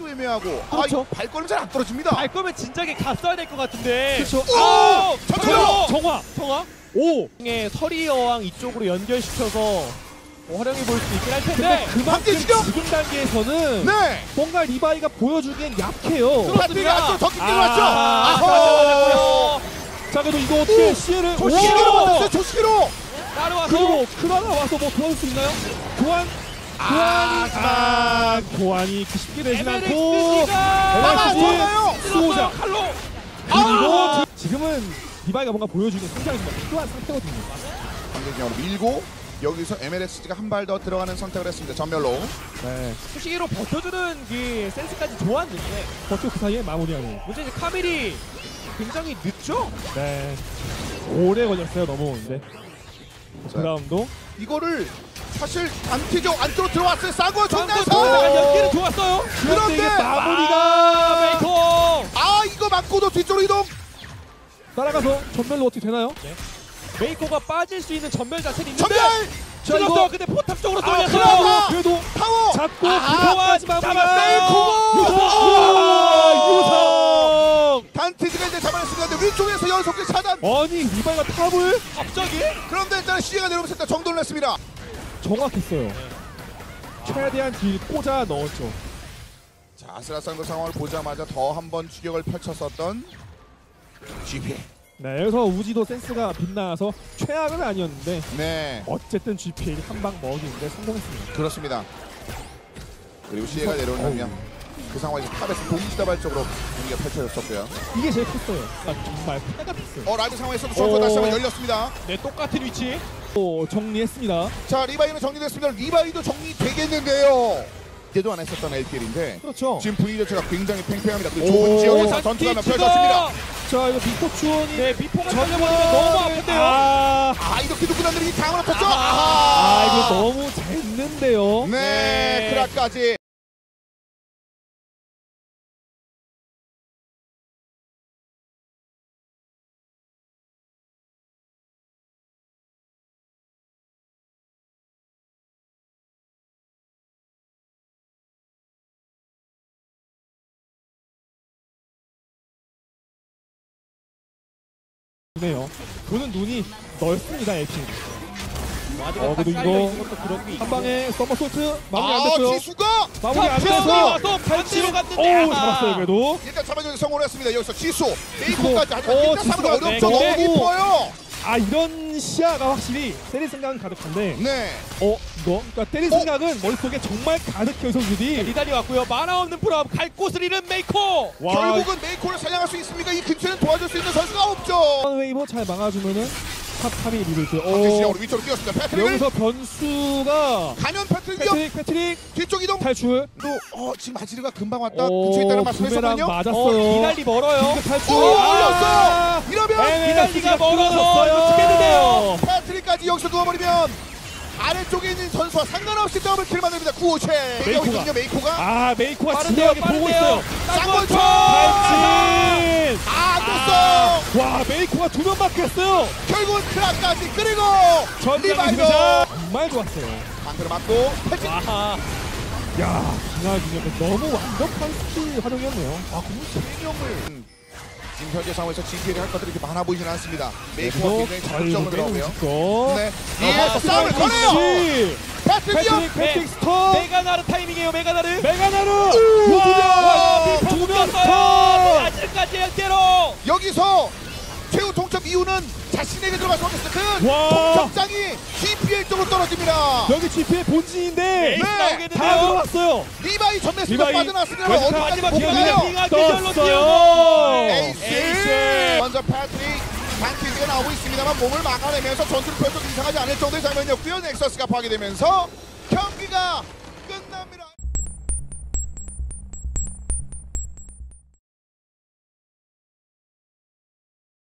걷기도 애매하고 아 그렇죠. 이거 발걸음 잘 안 떨어집니다. 갈 거면 진작에 갔어야 될 것 같은데. 그렇죠. 오! 정화! 정화! 정화! 정화? 오! 의 서리 여왕 이쪽으로 연결시켜서 활용해 볼 수 있긴 할 텐데. 근데 그만큼 지금! 단계에서는 네. 뭔가 리바이가 보여주기엔 약해요. 안쪽으로 더 깊게 들어왔죠. 아, 아호! 맞았고요. 자 그래도 이거 어떻게 시에를 조시기로 오! 맞았어요. 조시기로. 따라와서 그리고 크라나 와서 뭐 도와줄 수 있나요? 교환 교환이 아 교환이 쉽게 되진 않고 MLX 좋아요. 수호자 칼로 그리고 아! 지금은 리바이가 뭔가 보여주는 성장이 좀 필요한 상태거든요. 강대경으로 밀고 여기서 MLSG가 한 발 더 들어가는 선택을 했습니다. 전멸로. 네. 수시기로 버텨주는 그 센스까지 좋았는데 버텨 그 사이에 마무리하는. 문제는 카밀이 굉장히 늦죠? 네. 오래 걸렸어요 넘어오는데. 자. 그 다음도 이거를 사실 안티죠 안쪽으로 들어왔어요. 정면서. 들어간 연기는 좋았어요. 그런데 이게 아, 마무리가 메이커 아 이거 맞고도 뒤쪽으로 이동. 따라가서 전멸로 어떻게 되나요? 메이커가 빠질 수 있는 전멸 자체는 있는데 전멸. 자, 찔렀어 이거- 근데 포탑 쪽으로 아, 돌렸어 그러나! 그래도 타워. 잡고 아하, 그거까지 마무리가 잡았어요. 유성! 유성! 단티즈가 이제 잡아냈습니다. 근데 위쪽에서 연속적 차단. 아니 리바이가 탑을 갑자기 그런데 일단 시에가 내려오면서 일단 정돈을 했습니다. 정확했어요. 최대한 딜 꽂아 넣었죠. 자 아슬아슬한 그 상황을 보자마자 더 한 번 추격을 펼쳤었던 GP. 네, 여기서 우지도 센스가 빛나서 최악은 아니었는데 네 어쨌든 GPL이 한방 먹이는데 성공했습니다. 그렇습니다. 그리고 시에가 내려오면 그 상황에서 탑에서 동시다발적으로 경기가 펼쳐졌었고요. 이게 제일 컸어요. 아, 정말 패 같았어요. 어 라이브 상황에서도 쇼트 다시 한번 열렸습니다. 네 똑같은 위치 또 정리했습니다. 자 리바이는 정리됐습니다. 리바이도 정리되겠는데요. 기대도 안 했었던 LPL인데 그렇죠. 지금 분위기 자체가 굉장히 팽팽합니다. 그 오, 좁은 지역에서 오, 전투가 하나! 펼쳤습니다. 자, 이거 미포추원이 네 미포가 전려버리면 너무 아픈데요 아, 아 이렇게 누구나들이 이 강을 펼쳤죠. 아, 아, 아하. 이거 너무 쟀는데요. 네, 네. 크라까지. 네요. 보는 눈이 넓습니다. 와드가 어, 깔려 이거 한 방에 서머 솔트 마무리 안아 됐고요. 지수가 마무리 안 자, 돼서 와서 반대로 갔는데 아하. 잡았어요, 그래도. 일단 잡아주는 성공을 했습니다. 여기서 지수 메이코까지 하지만 어, 일단 잡으면 어렵죠. 네, 너무. 아, 이런 시야가 확실히 때릴 생각은 가득한데, 네. 어, 이거? 그러니까 때릴 어? 생각은 머릿속에 정말 가득해요, 선수들이. 리달이 왔고요 만화 없는 프로 갈 곳을 잃은 메이커 와, 결국은 메이코를 사냥할 수 있습니까? 이 근처에는 도와줄 수 있는 선수가 없죠. 이번 웨이브 잘 막아주면은 탑 3이 리빌드. 박태시 어, 형으로 위쪽으로 뛰었습니다. 패트릭을 여기서 변수가 가면 패트릭 위협 패트릭, 패트릭 뒤쪽 이동. 탈출. 또 어, 지금 아지르가 금방 왔다. 오, 근처에 있다는 부메랑 말씀하셨거든요. 맞았어요. 리달리 멀어요 빙크 탈출. 오, 올렸어요. 이러면 네, 리달리가 멀어서 끊어졌어요. 이거 죽겠는데요. 패트릭까지 여기서 누워버리면 아래쪽에 있는 선수와 상관없이 더블 킬 만듭니다. 구호체. 메이코가. 메이코가. 아, 메이코가 빠른데요 진지하게 보고 빠른데요 있어요. 쌍권총. 탈진! 아. 와, 메이코가 두명 막혔어요. 결국은 크락까지 그리고 리바이브. 지배자 정말 좋았어요. 방패를 맞고 패트릭. 아하 야, 김하준 선수 너무 완벽한 스킬 활용이었네요. 아, 그럼 세명을 음, 지금 현재 상황에서 GPL이 할 것들이 이렇게 많아 보이진 않습니다. 메이코가 그래도 굉장히 자극적으로 들어오고요. 네. 아, 예, 싸움을 거네요. 씨. 패트릭이요. 패트릭, 패트릭 스톱. 메가나르 타이밍이에요 메가나르 메가나루. 와두 미포 명 묶였어요 스톱. 아직까지 연계로 여기서 최후 동점 이유는 자신에게 들어가서 못했어. 그 와. 동점장이 GPL 쪽으로 떨어집니다. 여기 GP의 본진인데 에이스 네. 다 나오겠는데요 들어왔어요. 리바이 전매수가 리바이. 빠져나왔습니다. 왼쪽 어디까지 마지막 못 기회가 가요? 빙하 기절로 떴어요. 에이스. 에이스 먼저 패트릭 반티즈가 나오고 있습니다만 몸을 막아내면서 전투를 펼쳐도 이상하지 않을 정도의 장면이었고요. 넥서스가 파괴되면서 경기가